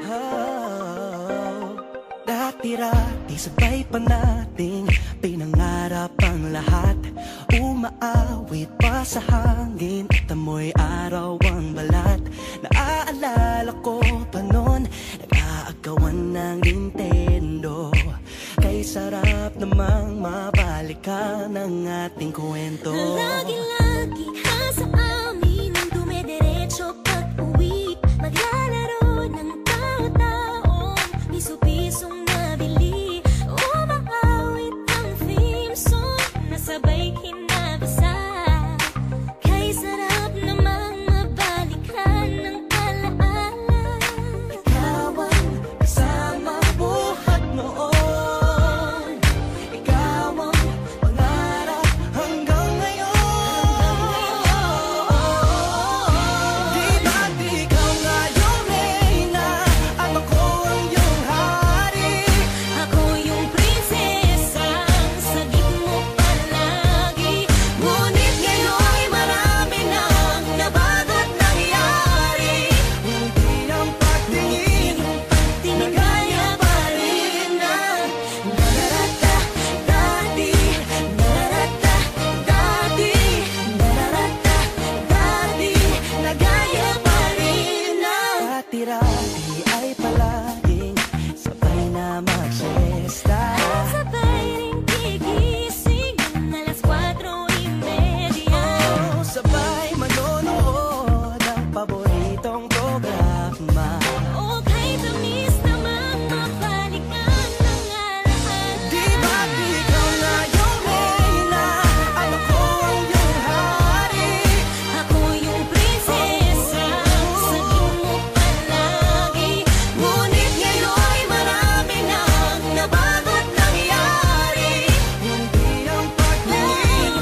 Oh, dati-rati sabay pa nating pinangarap ang lahat. Umaawit pa sa hangin at amoy araw ang balat. Naaalala ko pa noon nag-aagawan ng Nintendo. Kay sarap namang mabalikan ang ating kwento. Lagi programa O kay tamis namang mabalikan ng alaala Di ba ikaw na yung reyna At ako ang iyong hari. Ako yung prinsesa. Sagip mo palagi. Ngunit ngayon'y marami nang nabago't nangyari Hindi ang pagtingin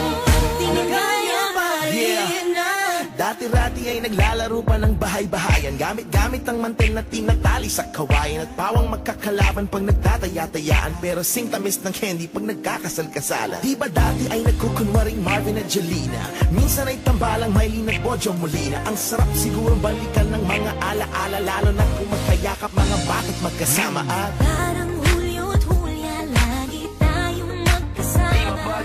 Nagaya pa rin ang Dati-rati ay naglalaro pa ng bahay-bahayan Gamit-gamit ang mantel na tinatali sa kawayan At pawang magkakalaban pag nagtataya-tayaan. Pero sing tamis ng candy pag nagkakasal-kasalan. Di ba dati ay nagkukunwaring Marvin at Jelena? Minsan ay tambalang Mylene at Bojo Molina. Ang sarap siguro balikan ng mga ala-ala Lalo na kung magkayakap mga bata't magkasama. At Parang Hulyo at Hulya Lagi tayong magkasama